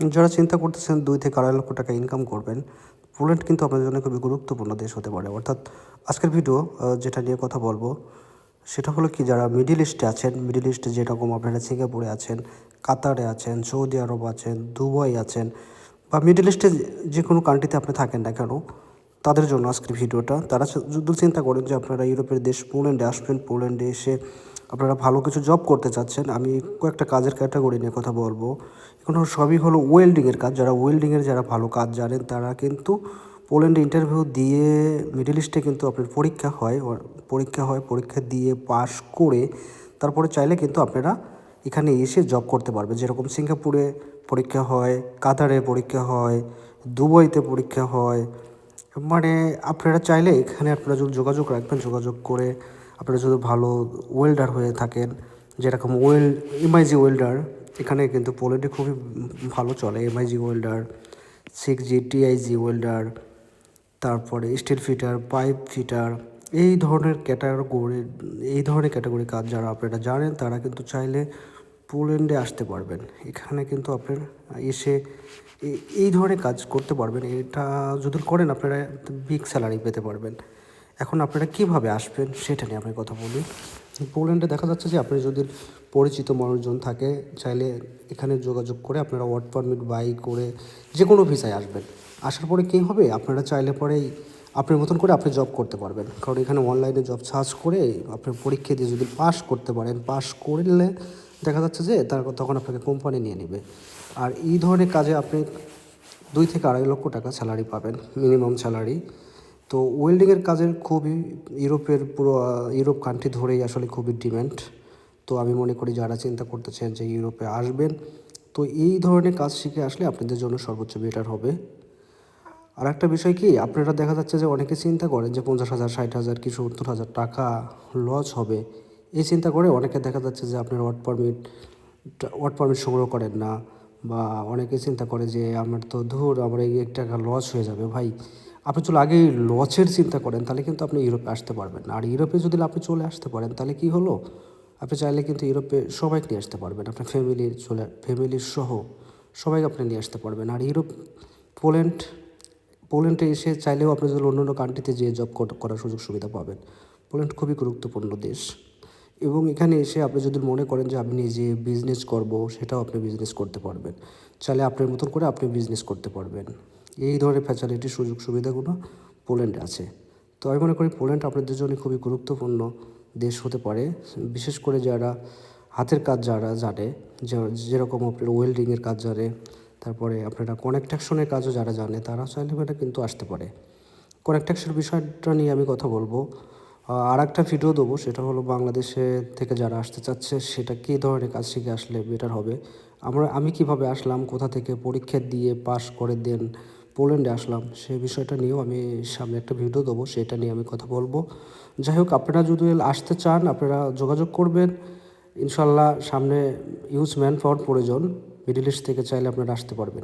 যারা চিন্তা করতেছেন দুই থেকে আড়াই লক্ষ টাকা ইনকাম করবেন পোল্যান্ড কিন্তু আপনাদের জন্য খুবই গুরুত্বপূর্ণ দেশ হতে পারে। অর্থাৎ আজকের ভিডিও যেটা নিয়ে কথা বলব, সেটা হলো কি, যারা মিডিল ইস্টে আছেন মিডিল ইস্টে যেরকম আপনারা সিঙ্গাপুরে আছেন কাতারে আছেন সৌদি আরব আছেন দুবাই আছেন, বা মিডিল ইস্টে যে কোনো কান্ট্রিতে আপনি থাকেন না কেন, তাদের জন্য আজকের ভিডিওটা তারা যদি চিন্তা করেন যে আপনারা ইউরোপের দেশ পোল্যান্ডে আসবেন পোল্যান্ডে এসে আপনারা ভালো কিছু জব করতে চাচ্ছেন, আমি কয়েকটা কাজের ক্যাটাগরি নিয়ে কথা বলব। এখন সবই হলো ওয়েল্ডিংয়ের কাজ, যারা ওয়েল্ডিংয়ের যারা ভালো কাজ জানেন, তারা কিন্তু পোল্যান্ডে ইন্টারভিউ দিয়ে মিডল ইস্টে কিন্তু আপনার পরীক্ষা হয় পরীক্ষা হয়, পরীক্ষা দিয়ে পাশ করে তারপরে চাইলে কিন্তু আপনারা এখানে এসে জব করতে পারবেন। যেরকম সিঙ্গাপুরে পরীক্ষা হয়, কাতারে পরীক্ষা হয়, দুবাইতে পরীক্ষা হয় মানে আপনারা চাইলে এখানে আপনারা যদি যোগাযোগ রাখবেন, যোগাযোগ করে আপনারা যদি ভালো ওয়েল্ডার হয়ে থাকেন, যেরকম ওয়েল এমআইজি ওয়েল্ডার এখানে কিন্তু পোল্যান্ডে খুবই ভালো চলে MIG welder six G TIG welder তারপরে স্টিল ফিটার পাইপ ফিটার এই ধরনের ক্যাটাগরি এই ধরনের ক্যাটাগরি কাজ যারা আপনারা জানেন, তারা কিন্তু চাইলে পোল্যান্ডে আসতে পারবেন। এখানে কিন্তু আপনার এসে এই ধরনের কাজ করতে পারবেন। এটা যদি করেন, আপনারা বিগ স্যালারি পেতে পারবেন। এখন আপনারা কীভাবে আসবেন সেটা নিয়ে আমি কথা বলি। পোল্যান্ডে দেখা যাচ্ছে যে আপনি যদি পরিচিত মানুষজন থাকে, চাইলে এখানে যোগাযোগ করে আপনারা ওয়ার্ক পারমিট বাই করে যে কোনো ভিসায় আসবেন। আসার পরে কী হবে? আপনারা চাইলে পরেই আপনার মতন করে আপনি জব করতে পারবেন। কারণ এখানে অনলাইনে জব সার্চ করে আপনি পরীক্ষা দিয়ে যদি পাস করতে পারেন পাস করলে দেখা যাচ্ছে যে তার তখন আপনাকে কোম্পানি নিয়ে নেবে। আর এই ধরনের কাজে আপনি দুই থেকে আড়াই লক্ষ টাকা স্যালারি পাবেন মিনিমাম স্যালারি তো ওয়েল্ডিংয়ের কাজের খুবই ইউরোপের পুরো ইউরোপ কান্ট্রি ধরেই আসলে খুবই ডিম্যান্ড তো আমি মনে করি যারা চিন্তা করতেছেন যে ইউরোপে আসবেন, তো এই ধরনের কাজ শিখে আসলে আপনাদের জন্য সর্বোচ্চ বেটার হবে। আর একটা বিষয় কি, আপনারা দেখা যাচ্ছে যে অনেকে চিন্তা করেন যে পঞ্চাশ হাজার, ষাট হাজার কি সত্তর হাজার টাকা লস হবে। এই চিন্তা করে অনেকে দেখা যাচ্ছে যে আপনার ওয়ার্ক পারমিট ওয়ার্ক পারমিট সংগ্রহ করেন না, বা অনেকে চিন্তা করে যে আমার তো ধুর, আমার এই এক টাকা লস হয়ে যাবে, ভাই। আপনি চলে আগে লসের চিন্তা করেন, তাহলে কিন্তু আপনি ইউরোপে আসতে পারবেন আর ইউরোপে যদি আপনি চলে আসতে পারেন, তাহলে কি হলো? আপনি চাইলে কিন্তু ইউরোপে সবাইকে নিয়ে আসতে পারবেন। আপনার ফ্যামিলির চলে ফ্যামিলির সহ সবাইকে আপনি নিয়ে আসতে পারবেন। আর ইউরোপ, পোল্যান্ড, পোল্যান্ডে এসে চাইলেও আপনি যদি অন্য অন্য কান্ট্রিতে যেয়ে জব করার সুযোগ সুবিধা পাবেন। পোল্যান্ড খুবই গুরুত্বপূর্ণ দেশ। এবং এখানে এসে আপনি যদি মনে করেন যে আপনি যে বিজনেস করব সেটাও আপনি বিজনেস করতে পারবেন। চাইলে আপনার মতন করে আপনি বিজনেস করতে পারবেন। এই ধরনের ফ্যাসিলিটি সুযোগ সুবিধাগুলো পোল্যান্ডে আছে। তো আমি মনে করি পোল্যান্ড আপনাদের জন্য খুবই গুরুত্বপূর্ণ দেশ হতে পারে। বিশেষ করে যারা হাতের কাজ যারা জানে যেরকম আপনার ওয়েল্ডিংয়ের কাজ জানে, তারপরে আপনারা কনেকট্রাকশনের কাজও যারা জানে, তারা চাইলে এটা কিন্তু আসতে পারে। কনেকট্রাকশন বিষয়টা নিয়ে আমি কথা বলব। আর একটা ভিডিও দেবো, সেটা হলো বাংলাদেশে থেকে যারা আসতে চাচ্ছে, সেটা কী ধরনের কাজ শিখে আসলে বেটার হবে? আমরা, আমি কীভাবে আসলাম, কোথা থেকে পরীক্ষা দিয়ে পাশ করে দেন পোল্যান্ডে আসলাম সেই বিষয়টা নিয়েও আমি সামনে একটা ভিডিও দেবো, সেটা নিয়ে আমি কথা বলব। যাই হোক, আপনারা যদি আসতে চান, আপনারা যোগাযোগ করবেন। ইনশাল্লাহ সামনে ইউজ ম্যান পাওয়ার প্রয়োজন মিডিল ইস্ট থেকে চাইলে আপনারা আসতে পারবেন।